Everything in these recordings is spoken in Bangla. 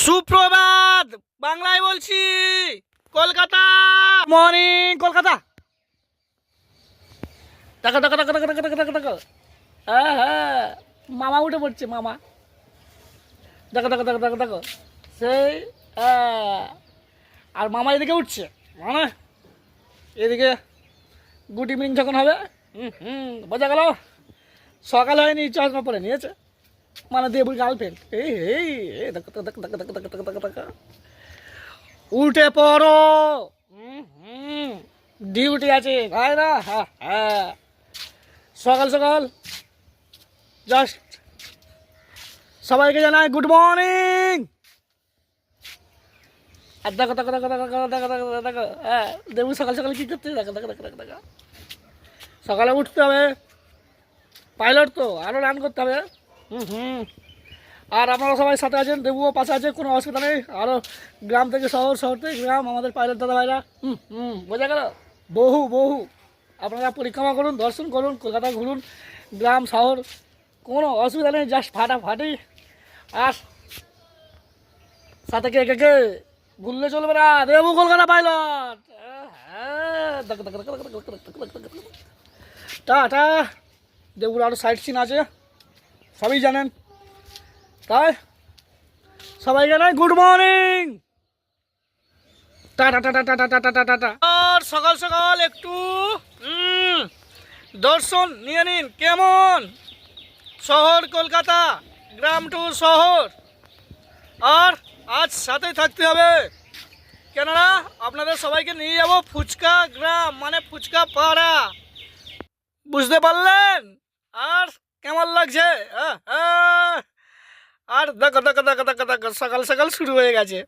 সুপ্রভাত! বাংলায় বলছি, কলকাতা! মর্নিং কলকাতা! টাকা টাকা টাকা টাকা টাকা টাকা টাকা। টাকা হ্যাঁ হ্যাঁ। মামা উঠে পড়ছে, মামা। দেখো দেখো দেখো দেখো দেখো সেই হ্যাঁ। আর মামা এদিকে উঠছে মানে এদিকে গুড ইভিনিং যখন হবে, হুম হুম, বোঝা গেল। সকাল হয়নি, চশমা পরে নিয়েছে। మన దేవుడి గార్ల్ఫ్రెండ్ ఏ উঠে পড়ো ডিউটি আছে ভাই না সকাল সকাল জাস্ট সবাইকে জানাই গুড মর্নিং আর দেখো দেখো দেখো দেখো দেখো দেখো দেখো হ্যাঁ দেবু সকাল সকাল কী করছে দেখো দেখো দেখো দেখো দেখো সকালে উঠতে হবে পাইলট তো আরও রান করতে হবে হুম আর আপনারা সবাই সাথে আছেন দেবুও পাশে আছে কোনো অসুবিধা নেই আরও গ্রাম থেকে শহর শহর থেকে গ্রাম আমাদের পায়ের দাদা ভাইরা হুম হুম বোঝা গেল বহু বহু আপনারা পরিক্রমা করুন দর্শন করুন কলকাতা ঘুরুন গ্রাম শহর কোনো অসুবিধা নেই জাস্ট ফাটাফাটি আর সাথে কে কে কে চলবে না দেবু কলকাতা পাইলট টা টা দেবুর আরও সাইড সিন আছে সবই জানেন? তাই? সবাই জানাই good morning tata tata tata আর সকাল সকাল একটু দর্শন নিয়ে নিন। কেমন? শহর কলকাতা, গ্রাম টু শহর। আর আজ সাথে থাকতে হবে। কেননা, আপনাদের সবাইকে নিয়ে যাব ফুচকা গ্রাম মানে ফুচকা পাড়া। বুঝতে পারলেন? আর কেমন লাগছে। আর দেখো দেখো দেখো দেখো দেখো সকাল সকাল শুরু হয়ে গেছে।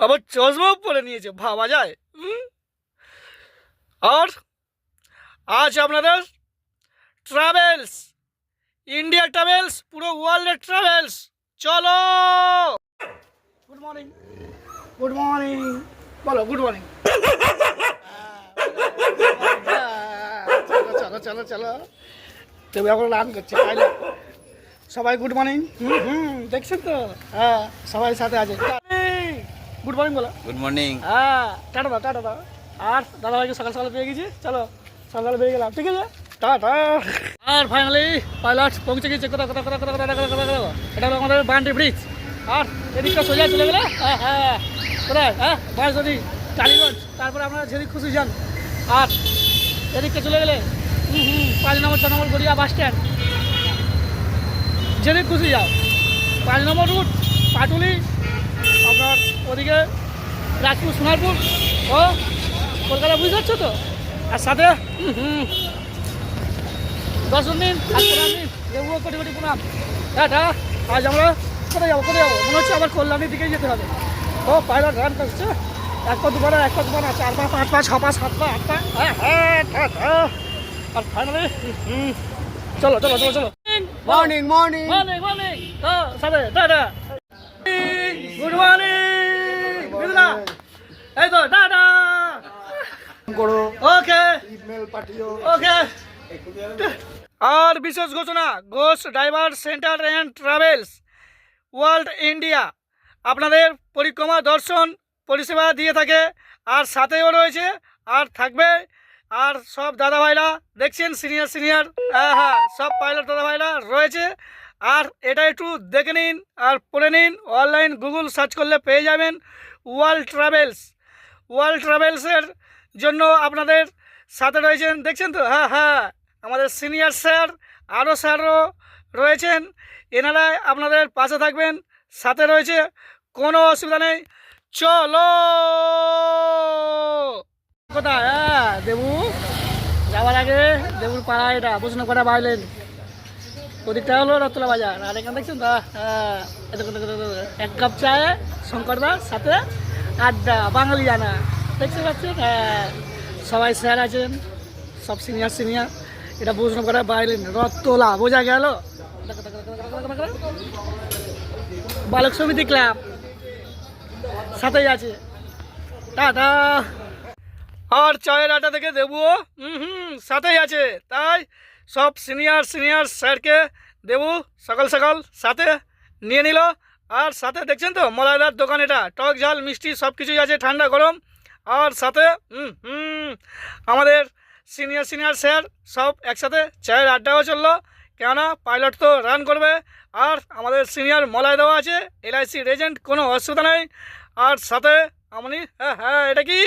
আবার চশমাও পরে নিয়েছে ভাবা যায়? আর আজ আপনাদের ট্রাভেলস ইন্ডিয়া ট্রাভেলস পুরো ওয়ার্ল্ডের ট্রাভেলস চলো! গুড মর্নিং গুড মর্নিং বলো গুড মর্নিং চলো চলো চলো। তবে এখন রান করছে সবাই গুড মর্নিং হুম হুম দেখছেন তো? হ্যাঁ সবাই সাথে আছে। গুড মর্নিং বলো। গুড মর্নিং হ্যাঁ টাটা দাও টাটা দাও। আর দাদা ভাইকে সকাল সকাল পেয়ে গেছি চলো সকাল পেয়ে গেলাম ঠিক আছে? টাটা। আর ফাইনালি পাইলট পৌঁছে গেছে কোথাও কোথাও কোথাও কোথাও কোথাও কোথাও কোথাও এটা হলো আমাদের বান্ডি ব্রিজ আর এদিকটা সোজা চলে গেলে হ্যাঁ হ্যাঁ কোথায় হ্যাঁ বাঁশদি টালিগঞ্জ তারপরে আমরা যেদিক খুশি যান। আর এদিকটা চলে গেলে পাঁচ নম্বর, ছ নম্বর গড়িয়া বাস স্ট্যান্ড যেদিক খুশি যাও। পাঁচ নম্বর রুট পাটুলি, আপনার ওদিকে রাজপুর, সোনারপুর। ও, কলকাতা বুঝতে পারছ তো? আর সাথে দর্শন দিন আর দিন কোটি কোটি প্রণাম। টাটা আজ আমরা কোথায় যাব কোথায় যাব? মনে হচ্ছে আবার কল্যাণীর দিকেই যেতে হবে। ও পাইলট রান করছে। এক পা দুবার এক পা দুবার চার পা, পাঁচ পা, ছ পা, সাত পা, আট পা হ্যাঁ হ্যাঁ টাটা আর ফাইনালি চলো চলো চলো চলো। মর্নিং মর্নিং মর্নিং মর্নিং তো সাথে টাটা গুড মর্নিং বিদুলা এই তো টাটা করো। ওকে ইমেল পাঠিও। ওকে আর বিশেষ ঘোষণা Ghosh driver centre and travels world India আপনাদের পরিক্রমা দর্শন পরিষেবা দিয়ে থাকে। আর সাথেও রয়েছে আর থাকবে আর সব দাদা ভাইরা দেখছেন সিনিয়র সিনিয়র হ্যাঁ হ্যাঁ সব পাইলট দাদা ভাইরা রয়েছে। আর এটা একটু দেখে নিন আর পড়ে নিন। অনলাইন গুগল সার্চ করলে পেয়ে যাবেন ওয়ার্ল্ড ট্রাভেলস ওয়ার্ল্ড ট্রাভেলসের জন্য আপনাদের সাথে রয়েছেন, দেখছেন তো? হ্যাঁ হ্যাঁ আমাদের সিনিয়র স্যার আরও স্যারও রয়েছেন। এনারাই আপনাদের পাশে থাকবেন, সাথে রয়েছে। কোনো অসুবিধা নেই। চলো! কোথায়? হ্যাঁ দেবু? যাওয়ার আগে দেবুর পাড়া এটা বসুন কটা বাইলেন। ওদিকটা হলো রতলা বাজার আর এখানে দেখছেন তো? হ্যাঁ। এক কাপ চায়ে শঙ্করদার সাথে আড্ডা, বাঙালি জানা। দেখতে পাচ্ছেন? হ্যাঁ সবাই স্যার আছেন, সব সিনিয়র সিনিয়র। এটা বসুন কটা বাইলেন। রথতলা বোঝা গেল। বালক সমিতি ক্লাব। সাথেই আছে। টাটা! আর চায়ের আটা থেকে দেবো হুম হুম, সাথেই আছে। তাই সব সিনিয়র সিনিয়র স্যারকে দেবু সকাল সকাল সাথে নিয়ে নিল। আর সাথে দেখছেন তো, মলাইদার দোকান এটা। টক ঝাল, মিষ্টি সব কিছুই আছে, ঠান্ডা, গরম। আর সাথে হুম হুম, আমাদের সিনিয়র সিনিয়র স্যার সব একসাথে চায়ের আড্ডাও চলল। কেননা পাইলট তো রান করবে। আর আমাদের সিনিয়র মলাই দেওয়া আছে, এলআইসি রেজেন্ট, কোনো অসুবিধা নেই। আর সাথে আমনি হ্যাঁ হ্যাঁ এটা কি?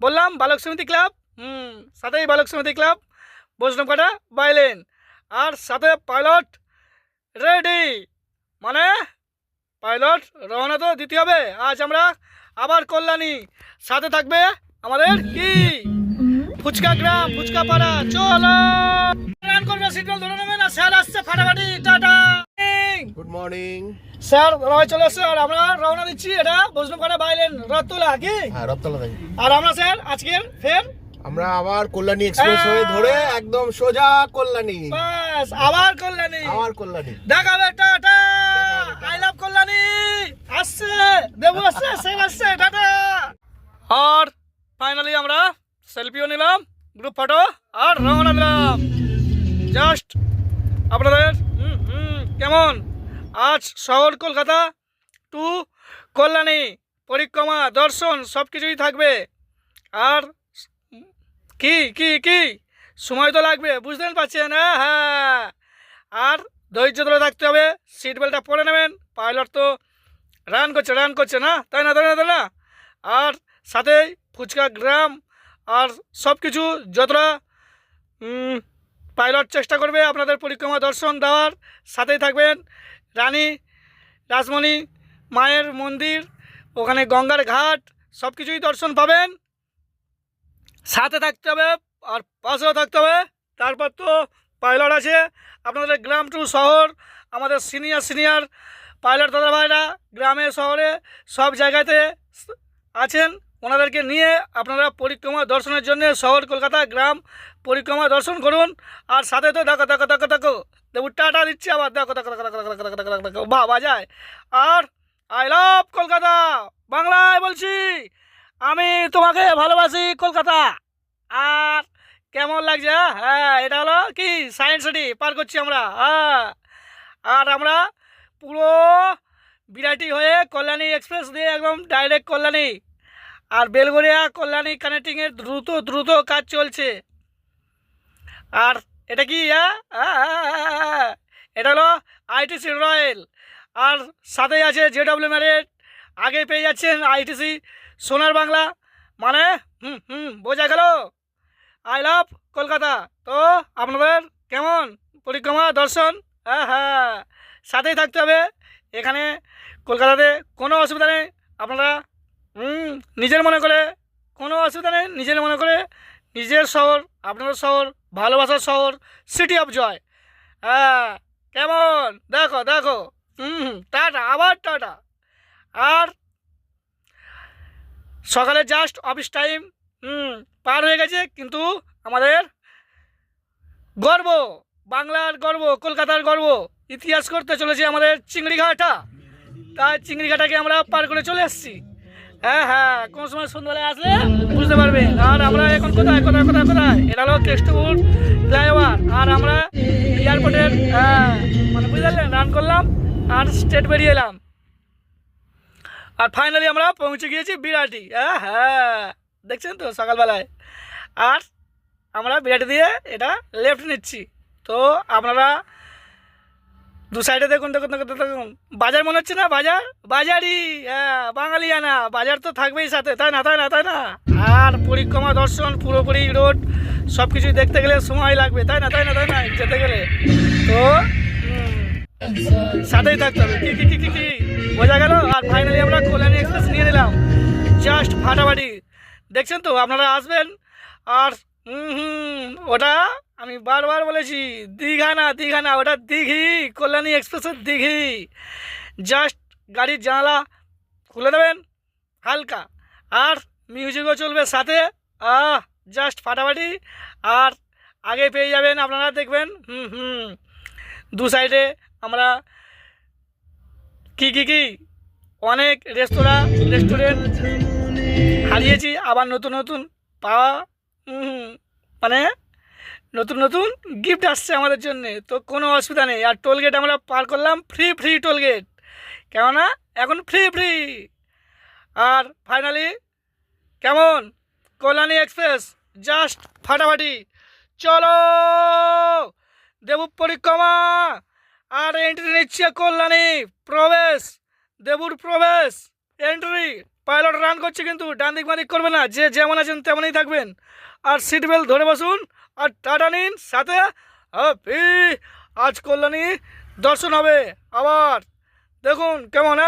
বললাম, বালক সমিতি ক্লাব? হুম সাথেই বালক সমিতি ক্লাব। বৈষ্ণবকাটা বাইলেন আর সাথে পাইলট রেডি। মানে পাইলট রওনা তো দিতে হবে। আজ আমরা আবার কল্যাণী। সাথে থাকবে আমাদের কি? ফুচকা গ্রাম, ফুচকা পাড়া। চলো। রান করবে সিগন্যাল ধরে নেবে। না, স্যার আসছে ফাটাফাটি। Tata. Good morning sir Roy চলে এসছে আর আমরা রওনা দিচ্ছি এটা বৈষ্ণবকাটা বাইলেন রথতলা কি? হ্যাঁ রপ্তলা থেকে আর আমরা স্যার আজকের ফের? আমরা আবার কল্যাণী এক্সপ্রেস হয়ে হ্যাঁ। ধরে একদম সোজা কল্যাণী। বাস আবার কল্যাণী। আবার কল্যাণী। দেখাবে টাটা আই লাভ কল্যাণী। আসছে দেবু আসছে সেম আসছে টাটা। আর ফাইনালি আমরা সেলফিও নিলাম গ্রুপ ফটো আর রওনা দিলাম। জাস্ট আপনাদের হুম আজ শহর কলকাতা, টু কল্যাণী, পরিক্রমা, দর্শন সব কিছুই থাকবে। আর কি কি কি? সময় তো লাগবে বুঝতেন পারছেন? হ্যাঁ হ্যাঁ। আর ধৈর্য ধরে থাকতে হবে সিট বেল্টটা পরে নেবেন পাইলট তো রান করছে রান করছে, না? তাই না তাই না তাই না? আর সাথেই ফুচকা গ্রাম আর সব কিছু যতটা পাইলট চেষ্টা করবে আপনাদের পরিক্রমা দর্শন দেওয়ার। সাথেই থাকবেন রানী রাসমণি মায়ের মন্দির, ওখানে গঙ্গার ঘাট সব কিছুই দর্শন পাবেন। সাথে থাকতে হবে আর পাশেও থাকতে হবে। তারপর তো পাইলট আছে। আপনাদের গ্রাম টু শহর, আমাদের সিনিয়র সিনিয়র পাইলট দাদা ভাইরা গ্রামে, শহরে সব জায়গাতে আছেন। ওনাদেরকে নিয়ে আপনারা পরিক্রমা দর্শনের জন্য শহর কলকাতা গ্রাম পরিক্রমা দর্শন করুন আর সাথে তো দেখো দেখো দেখো দেখো দেবু টাটা দিচ্ছি আবার দেখো দেখো দেখো দেখো দেখো বাজায় আর আই লাভ কলকাতা বাংলায় বলছি আমি তোমাকে ভালোবাসি কলকাতা আর কেমন লাগছে হ্যাঁ? হ্যাঁ এটা হলো কি সায়েন্স সিটি পার করছি আমরা হ্যাঁ আর আমরা পুরো বিরাটি হয়ে কল্যাণী এক্সপ্রেস দিয়ে একদম ডাইরেক্ট কল্যাণী আর বেলগড়িয়া কল্যাণী কানেক্টিংয়ের দ্রুত দ্রুত কাজ চলছে। আর এটা কি। এটা হলো আইটিসি রয়্যাল। আর সাথেই আছে জে জেডব্লিউ ম্যারেট। আগে পেয়ে যাচ্ছেন আইটিসি সোনার বাংলা। মানে হুম হুম, বোঝা গেল। I love Kolkata. তো, আপনাদের কেমন? পরিক্রমা, দর্শন? হ্যাঁ হ্যাঁ। সাথেই থাকতে হবে। এখানে কলকাতাতে কোনো অসুবিধা নেই। আপনারা হুম, নিজের মনে করে কোনো অসুবিধা নেই, নিজের মনে করে নিজের শহর, আপনাদের শহর, ভালোবাসার শহর সিটি অফ জয় হ্যাঁ কেমন? দেখো দেখো। হুম টাটা, আবার টাটা। আর সকালে জাস্ট অফিস টাইম হুম, পার হয়ে গেছে, কিন্তু আমাদের গর্ব, বাংলার গর্ব, কলকাতার গর্ব, ইতিহাস করতে চলেছে আমাদের চিংড়িঘাটা। তাই চিংড়িঘাটাকে আমরা পার করে চলে এসেছি। হ্যাঁ হ্যাঁ কোন সময় সন্ধ্যাবেলায় আসলে বুঝতে পারবেন আর আমরা এখন কোথায় কোথায় কোথায় কোথায়? এটা হলো কেষ্টপুর ফ্লাইওভার আর আমরা এয়ারপোর্টের হ্যাঁ মানে বুঝলেন রান করলাম আর স্টেট বেরিয়ে এলাম। আর ফাইনালি আমরা পৌঁছে গিয়েছি বিরাটি। হ্যাঁ হ্যাঁ দেখছেন তো সকালবেলায়। আর আমরা বিরাটি দিয়ে এটা লেফট নিচ্ছি। তো আপনারা দু সাইডে দেখুন দেখুন দেখুন দেখুন বাজার মনে হচ্ছে না? বাজার? বাজারই। হ্যাঁ বাঙালিয়ানা বাজার তো থাকবেই সাথে, তাই না তাই না তাই না? আর পরিক্রমা, দর্শন, পুরোপুরি রোড সব কিছু দেখতে গেলে সময় লাগবে, তাই না তাই না তাই না? যেতে গেলে। তো সাথেই থাকতে হবে। কি কি কি কি কি? বোঝা গেল? আর ফাইনালি আমরা কল্যাণী এক্সপ্রেস নিয়ে নিলাম। জাস্ট ফাটাফাটি। দেখছেন তো, আপনারা আসবেন, আর, হুম হুম, ওটা আমি বারবার বলেছি, দীঘা না দীঘা না, ওটা দিঘি, কল্যাণী এক্সপ্রেসের দিঘি। জাস্ট গাড়ির জানালা খুলে দেবেন, হালকা। আর মিউজিকও চলবে সাথে, আহ, জাস্ট ফাটাফাটি। আর আগে পেয়ে যাবেন, আপনারা দেখবেন, হুম হুম, দু সাইডে আমরা কি কি কি, অনেক রেস্তোরাঁ, রেস্টুরেন্ট হারিয়েছি, আবার নতুন নতুন, পাওয়া মানে নতুন নতুন গিফট আসছে আমাদের জন্যে। তো কোনো অসুবিধা নেই। আর টোল গেট আমরা পার করলাম ফ্রি ফ্রি টোল গেট কেননা এখন ফ্রি ফ্রি আর ফাইনালি কেমন? কল্যাণী এক্সপ্রেস জাস্ট ফাটাফাটি। চলো! দেবু পরিক্রমা আর এন্ট্রি নিচ্ছে কল্যাণী। প্রবেশ! দেবুর প্রবেশ! এন্ট্রি পাইলট রান করছে কিন্তু ডান দিক বাদিক করবে না। যে যেমন আছেন তেমনই থাকবেন। আর সিট বেল্ট ধরে বসুন। আর টাটা নিন, সাথে হ্যাপি আজ কল্যাণী দর্শন হবে আবার। দেখুন কেমন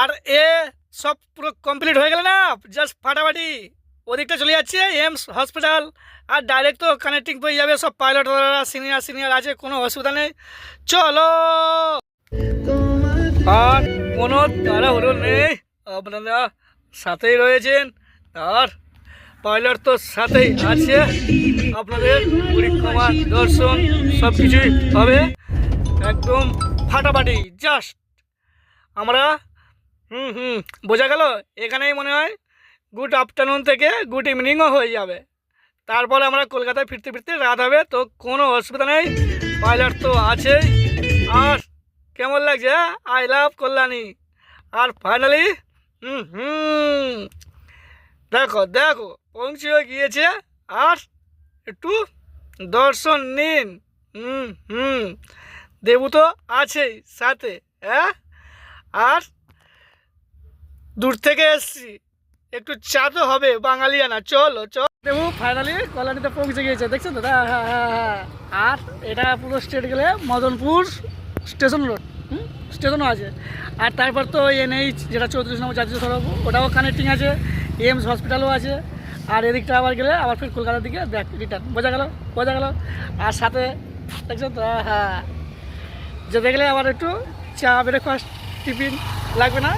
আর এ সব পুরো কমপ্লিট হয়ে গেলে না জাস্ট ফাটাফাটি ওদিকটা চলে যাচ্ছে, এমস হসপিটাল আর ডাইরেক্ট তো কানেক্টিং পেয়ে যাবে সব পাইলট সিনিয়র সিনিয়র আছে, কোনো অসুবিধা নেই। চলো। আর কোনো তাড়াহুড়ো নেই। আপনারা সাথেই রয়েছেন। আর পাইলট তো সাথেই আছে। আপনাদের পরিক্রমা, দর্শন সব কিছুই হবে। একদম ফাটাফাটি জাস্ট আমরা, হুম হুম, বোঝা গেল? এখানেই মনে হয় গুড আফটারনুন থেকে গুড ইভিনিংও হয়ে যাবে। তারপরে আমরা কলকাতায় ফিরতে ফিরতে রাত হবে, তো কোনো অসুবিধা নেই। পাইলট তো আছেই। আর কেমন লাগছে আই লাভ কল্যাণী। আর ফাইনালি হুম হুম দেখো দেখো পৌঁছেও গিয়েছে। আর একটু দর্শন নিন। হুম হুম, দেবু তো আছেই সাথে হ্যাঁ? আর দূর থেকে এসছি। একটু চা তো হবে বাঙালিয়ানা, চলো, চল। দেবু ফাইনালি কলানিতে পৌঁছে গিয়েছে দেখছেন দাদা হ্যাঁ হ্যাঁ হ্যাঁ আর এটা পুরো স্টেট গেলে মদনপুর স্টেশন রোড হুম? স্টেশনও আছে। আর তারপর তো এনএইচ যেটা চৌত্রিশ নম্বর জাতীয় সড়ক, ওটাও কানেক্টিং আছে। এমস হসপিটালও আছে। আর এদিকটা আবার গেলে আবার ফির কলকাতার দিকে ব্যাক রিটার্ন বোঝা গেল? বোঝা গেল? আর সাথে দেখছেন তো? হ্যাঁ যেতে গেলে আবার একটু চা ব্রেকফাস্ট টিফিন লাগবে না?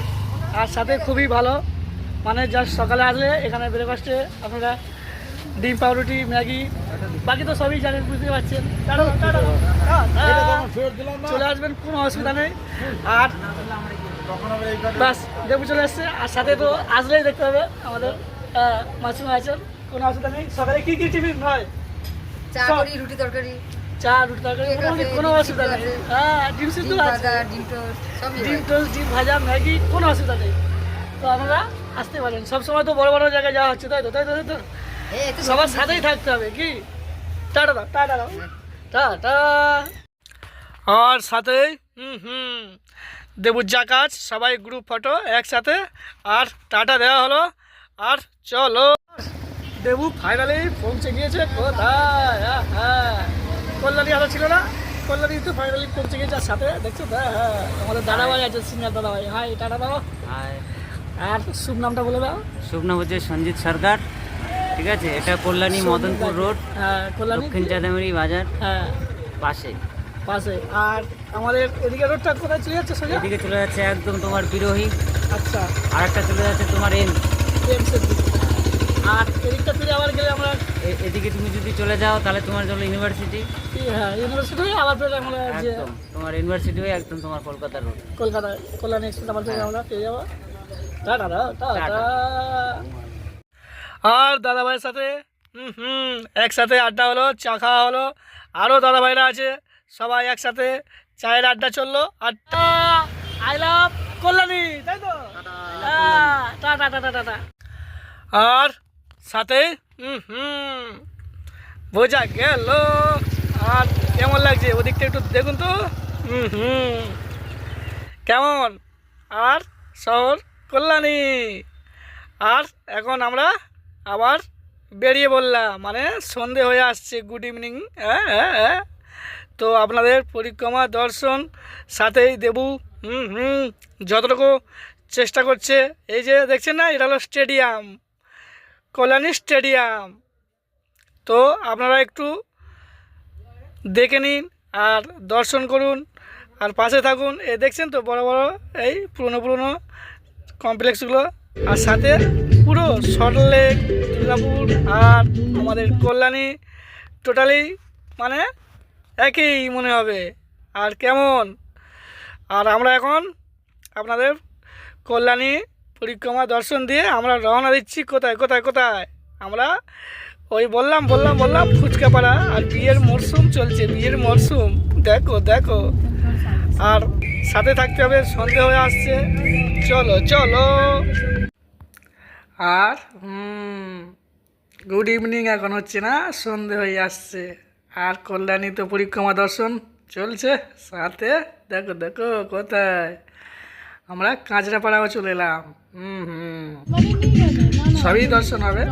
আর সাথে খুবই ভালো। মানে জাস্ট সকালে আসলে এখানে ব্রেকফাস্টে আপনারা ডিম পাউরুটি ম্যাগি বাকি তো সবই জানেন বুঝতে পারছেন। চলে আসবেন কোনো অসুবিধা নেই। আর বাস দেবু চলে আসছে। আর সাথে তো আসলেই দেখতে হবে আমাদের আহ, মাসিমা আছেন। কোনো অসুবিধা নেই। সকালে কী কী টিফিন হয়? চা রুটি তরকারি। চা রুটি তরকারি কোনো- অসুবিধা নেই। হ্যাঁ ডিম সিদ্ধ ডিম আছে। ডিম টোস্ট হয়। ভাজা ম্যাগি কোনো অসুবিধা নেই। তো আপনারা আসতে পারেন। সবসময় তো বড় বড় জায়গায় যাওয়া হচ্ছে তাই তো তাই তো তাই তো। সবার সাথেই থাকতে হবে কি? টাটা দাও টাটা। দাও টাটা। আর সাথেই হুম হুম। দেবুর যা কাজ সবাই গ্রুপ ফটো একসাথে আর টাটা দেওয়া হলো। আর চলো। দেবু ফাইনালি পৌঁছে গিয়েছে কোথায়? হ্যাঁ, হ্যাঁ। কল্যাণী আরও ছিল না? কল্যাণী তো ফাইনালি পৌঁছে গিয়েছে আর সাথে দেখছ? তো হ্যাঁ। আমাদের দাদাভাই আছে সিনিয়র দাদাভাই। হাই টাটা দাও। আর শুভ নামটা বলে দাও। শুভ নাম হচ্ছে সঞ্জিত সরকার ঠিক আছে? এটা কল্যাণী মদনপুর রোড হ্যাঁ কল্যাণী। দক্ষিণ চাঁদামারি বাজার হ্যাঁ। পাশে। পাশে আর আমাদের এদিকে রোডটা কোথায় চলে যাচ্ছে সোজা? এদিকে চলে যাচ্ছে একদম তোমার বিরোহী। আচ্ছা। আর একটা চলে যাচ্ছে তোমার এম। এমসের দিকে। আর এদিকটা ফিরে আবার গেলে আমরা এদিকে তুমি যদি চলে যাও তাহলে তোমার জন্য ইউনিভার্সিটি হ্যাঁ ইউনিভার্সিটি হয়ে আবার ফিরে আমরা একদম তোমার ইউনিভার্সিটি হয়ে একদম তোমার কলকাতা রোড কলকাতায় কল্যাণ এক্সপ্রেস ফিরে আমরা পেয়ে যাব। টাটা। আর দাদাভাইয়ের সাথে হুম হুম একসাথে আড্ডা হলো চা খাওয়া হলো। আরও দাদা ভাইরা আছে। সবাই একসাথে চায়ের আড্ডা চলল আড্ডা আই লাভ কল্যাণী তাই তো? টাটা। টাটা টাটা আর সাথে হুম বোঝা গেল। আর কেমন লাগছে? ওদিকটা একটু দেখুন তো। হুম হুম। কেমন? আর শহর কল্যাণী। আর এখন আমরা আবার বেরিয়ে বললাম মানে সন্ধে হয়ে আসছে। গুড ইভিনিং হ্যাঁ হ্যাঁ হ্যাঁ। তো আপনাদের পরিক্রমা, দর্শন, সাথেই দেবু, হুম হুম, যতটুকু চেষ্টা করছে। এই যে দেখছেন না, এটা হলো স্টেডিয়াম, কল্যাণী স্টেডিয়াম। তো আপনারা একটু দেখে নিন আর দর্শন করুন আর পাশে থাকুন। এই দেখছেন তো, বড় বড় এই পুরনো পুরনো কমপ্লেক্সগুলো। আর সাথে পুরো সল্টলেক দুর্গাপুর আর আমাদের কল্যাণী, টোটালি মানে একই মনে হবে। আর কেমন? আর আমরা এখন আপনাদের কল্যাণী পরিক্রমা দর্শন দিয়ে আমরা রওনা দিচ্ছি। কোথায় কোথায় কোথায়? আমরা ওই বললাম বললাম বললাম, ফুচকাপাড়া। আর বিয়ের মরশুম চলছে, বিয়ের মরশুম দেখো দেখো। আর সাথে থাকতে হবে, সন্ধে হয়ে আসছে। চলো চলো। আর, হুম গুড ইভিনিং এখন হচ্ছে না, সন্ধে হয়ে আসছে। আর কল্যাণী তো পরিক্রমা দর্শন চলছে। সাথে দেখো দেখো কোথায়। আমরা কাঁচরাপাড়াও চলে এলাম। হুম হুম। সবই দর্শন হবে।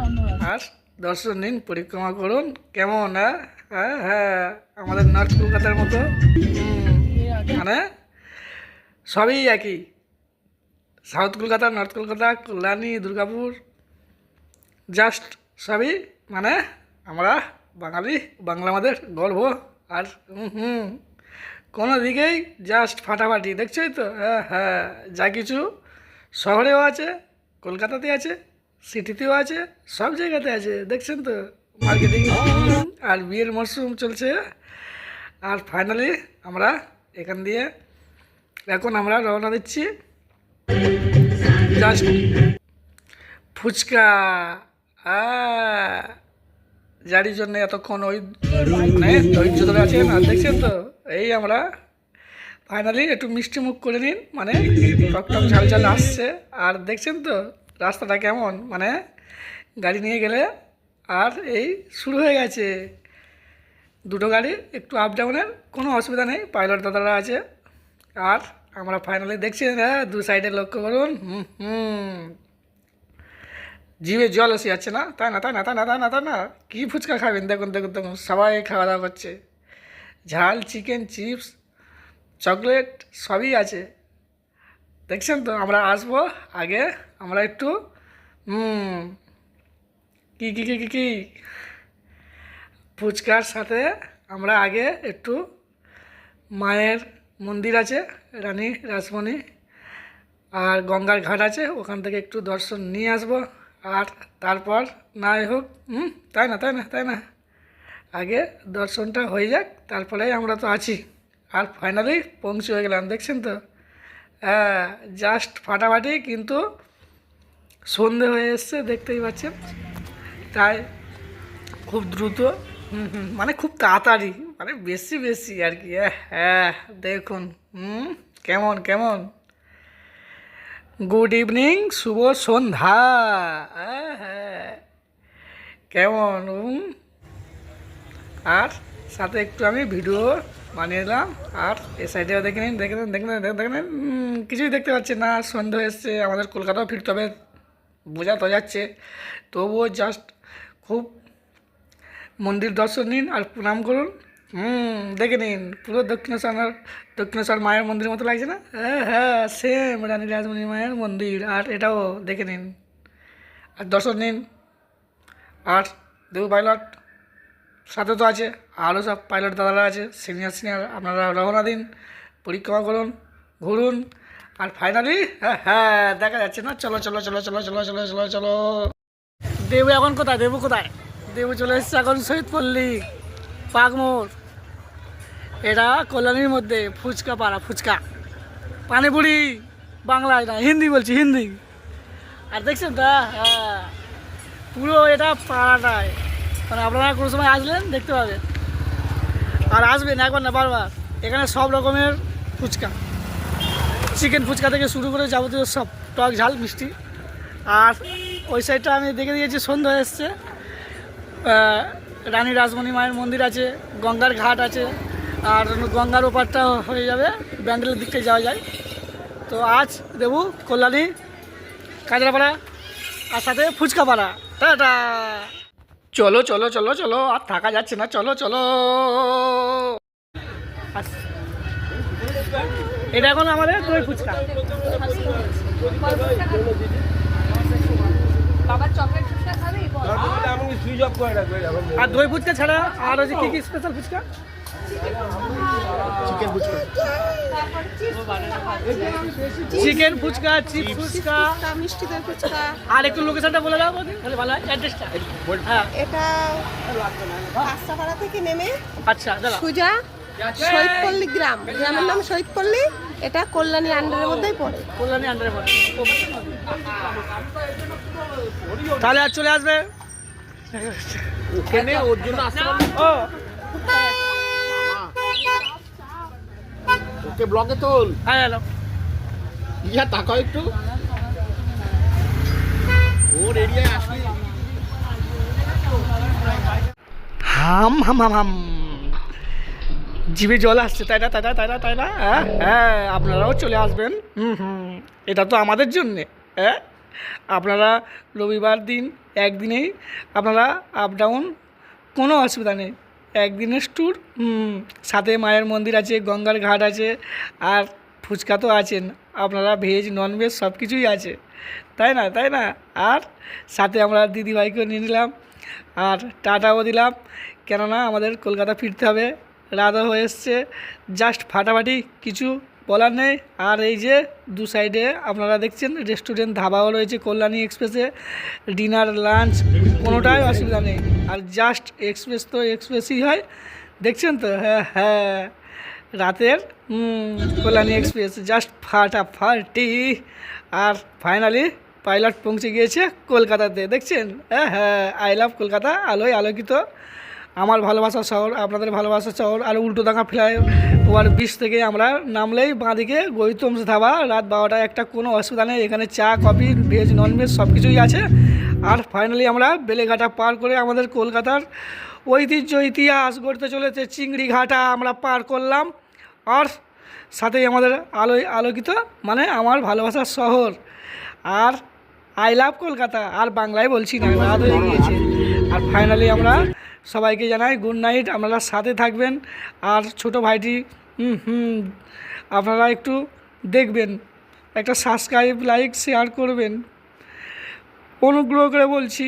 আর দর্শন নিন পরিক্রমা করুন। কেমন হ্যাঁ? হ্যাঁ হ্যাঁ। আমাদের নর্থ কলকাতার মতো। মানে সবই একই। South Kolkata north Kolkata Kalyani Durgapur. Just সবই মানে আমরা বাঙালি বাংলা আমাদের গর্ব। আর হুম কোনো দিকেই জাস্ট ফাটাফাটি দেখছোই তো? হ্যাঁ হ্যাঁ যা কিছু শহরেও আছে কলকাতাতে আছে সিটিতেও আছে সব জায়গাতে আছে দেখছেন তো? মার্কেটিং আর বিয়ের মরশুম চলছে। আর ফাইনালি আমরা এখান দিয়ে এখন আমরা রওনা দিচ্ছি। জাস্ট ফুচকা। আহ, যারই জন্য এতক্ষণ ওই মানে ধৈর্য ধরে আছেন, আর দেখছেন তো, এই আমরা ফাইনালি একটু মিষ্টি মুখ করে নিন মানে টক টক ঝাল ঝাল আসছে, আর দেখছেন তো রাস্তাটা কেমন মানে গাড়ি নিয়ে গেলে আর এই শুরু হয়ে গেছে। দুটো গাড়ি, একটু আপ ডাউনের কোনো অসুবিধা নেই পাইলট দাদারা আছে, আর আমরা ফাইনালি দেখছি হ্যাঁ দু সাইডে লক্ষ্য করুন, হুম হুম। জিভে জল এসে যাচ্ছে না? তাই না তাই না তাই না তাই না তাই না। কী ফুচকা খাবেন? দেখুন দেখুন দেখুন, সবাই খাওয়া দাওয়া করছে। ঝাল, চিকেন, চিপস, চকলেট, সবই আছে। দেখছেন তো, আমরা আসব আগে, আমরা একটু কী কী কী কী? ফুচকার সাথে আমরা আগে একটু মায়ের মন্দির আছে, রানী, রাসমণি, আর গঙ্গার ঘাট আছে, ওখান থেকে একটু দর্শন নিয়ে আসব। আর তারপর নাই হোক হুম তাই না তাই না তাই না। আগে দর্শনটা হয়ে যাক তারপরেই আমরা তো আছি। আর ফাইনালি পৌঁছে হয়ে গেলাম দেখছেন তো? হ্যাঁ জাস্ট ফাটাফাটি কিন্তু সন্ধে হয়ে এসছে দেখতেই পাচ্ছেন। তাই খুব দ্রুত হুম মানে খুব তাড়াতাড়ি মানে বেশি বেশি আর কি। হ্যাঁ, হ্যাঁ দেখুন হুম কেমন কেমন? গুড ইভিনিং শুভ সন্ধ্যা কেমন আর সাথে একটু আমি ভিডিও বানিয়ে নিলাম আর এ সাইডেও দেখে নিন দেখে নিন দেখে নিন দেখে নিন কিছুই দেখতে পাচ্ছি না। সন্ধ্যা এসছে, আমাদের কলকাতাও ফিরতে হবে। বোঝা তো যাচ্ছে। তবুও জাস্ট খুব মন্দির দর্শন নিন আর প্রণাম করুন। হুম, দেখে নিন, পুরো দক্ষিণেশ্বর দক্ষিণেশ্বর মায়ের মন্দিরের মতো লাগছে না? হ্যাঁ হ্যাঁ সেম রানী রাজমণি মায়ের মন্দির, আর এটাও দেখে নিন। আর দর্শন নিন। আর দেবু পাইলট, সাথে তো আছে, আরও সব পাইলট দাদারা আছে সিনিয়র সিনিয়র আপনারা রওনা দিন, পরিক্রমা করুন, ঘুরুন, আর ফাইনালি হ্যাঁ হ্যাঁ দেখা যাচ্ছে না? চলো চলো চলো চলো চলো চলো চলো চলো। দেবু এখন কোথায়? দেবু কোথায়? দেবু চলে এসছে এখন শহীদ পল্লী পাগমোড় এটা কল্যাণীর মধ্যে ফুচকা পাড়া, ফুচকা। পানিপুরি বাংলায় না, হিন্দি বলছি, হিন্দি। আর দেখছেন তো হ্যাঁ পুরো এটা পাড়াটায়। মানে আপনারা কোনো সময় আসলেন, দেখতে পাবেন। আর আসবেন একবার না বারবার, এখানে সব রকমের ফুচকা। চিকেন ফুচকা থেকে শুরু করে যাবতীয় সব, টক ঝাল, মিষ্টি। আর ওই সাইডটা আমি দেখে দিয়েছি, সন্ধ্যা এসছে। রানী রাজমণি মায়ের মন্দির আছে, গঙ্গার ঘাট আছে। আর গঙ্গার ওপারটা হয়ে যাবে ব্যান্ডেলের দিকটা যাওয়া যায়। তো আজ দেবু কল্যাণী কাজরাপাড়া আর সাথে ফুচকা পাড়া টাটা! চলো চলো চলো চলো আর থাকা যাচ্ছে না চলো চলো। এটা এখন আমাদের দই ফুচকা। আর দই ফুচকা ছাড়া আর হচ্ছে কি কি special fuchka? Chicken fuchka chicken fuchka chips fuchka মিষ্টি দই ফুচকা আর একটু লোকেশনটা বলে দাও তাহলে ভালো হয় অ্যাড্রেসটা হ্যাঁ। এটা থেকে নেমে আচ্ছা দাদা সুজা শহীদপল্লী গ্রাম। গ্রামের নাম শহীদপল্লী এটা কল্যাণী আন্ডারের মধ্যেই পড়ে। কল্যাণী আন্ডারে পড়ে। তাহলে আর চলে আসবে। ও। কে ব্লগে তোল। হ্যাঁ ইয়া তাকাও একটু। ওর এরিয়ায় আসলি হাম হাম হাম হাম। জিভে জল আসছে তাই না তাই না তাই না তাই না? হ্যাঁ হ্যাঁ আপনারাও চলে আসবেন। হুম হুম এটা তো আমাদের জন্যে হ্যাঁ? আপনারা রবিবার দিন একদিনেই আপনারা আপ ডাউন কোনো অসুবিধা নেই। একদিনের ট্যুর সাথে মায়ের মন্দির আছে, গঙ্গার ঘাট আছে, আর ফুচকা তো আছেন। আপনারা ভেজ ননভেজ সব কিছুই আছে। তাই না তাই না? আর সাথে আমরা দিদিভাইকেও নিয়ে নিলাম, আর টাটাও দিলাম। কেননা আমাদের কলকাতা ফিরতে হবে রাতও হয়ে এসছে। জাস্ট ফাটাফাটি কিছু বলার নেই। আর এই যে দু সাইডে আপনারা দেখছেন রেস্টুরেন্ট ধাবাও রয়েছে কল্যাণী এক্সপ্রেসে ডিনার লাঞ্চ কোনোটাই অসুবিধা নেই। আর জাস্ট এক্সপ্রেস তো এক্সপ্রেসই হয়। দেখছেন তো? হ্যাঁ হ্যাঁ। রাতের কল্যাণী এক্সপ্রেস জাস্ট ফাটা ফাটাফাটি। আর ফাইনালি পাইলট পৌঁছে গিয়েছে কলকাতাতে। দেখছেন? হ্যাঁ হ্যাঁ। আই লাভ কলকাতা, আলোয় আলোকিত। আমার ভালোবাসার শহর, আপনাদের ভালোবাসার শহর, আর উল্টো উল্টোডাঙ্গা ফ্লাই ওভার বিচ থেকে আমরা নামলেই বাঁদিকে গৌতম ধাবা, রাত বারোটায় একটা কোনো অসুবিধা নেই, এখানে চা, কফি, ভেজ ননভেজ সব কিছুই আছে। আর ফাইনালি আমরা বেলেঘাটা পার করে আমাদের কলকাতার ঐতিহ্য, ইতিহাস গড়তে চলেছে চিংড়ি ঘাটা আমরা পার করলাম। আর সাথেই আমাদের আলোয় আলোকিত মানে আমার ভালোবাসার শহর। আর আই লাভ কলকাতা, আর বাংলায় বলছি না, রাত হয়ে গিয়েছে। আর ফাইনালি আমরা সবাইকে জানাই গুড নাইট আপনারা সাথে থাকবেন। আর ছোট ভাইটি, হুম আপনারা একটু দেখবেন, একটা সাবস্ক্রাইব লাইক শেয়ার করবেন। অনুগ্রহ করে বলছি,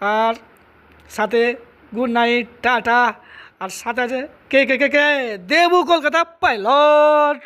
আর সাথে গুড নাইট টাটা। আর সাথে আছে কে কে কে কে? দেবু কলকাতা পাইলট।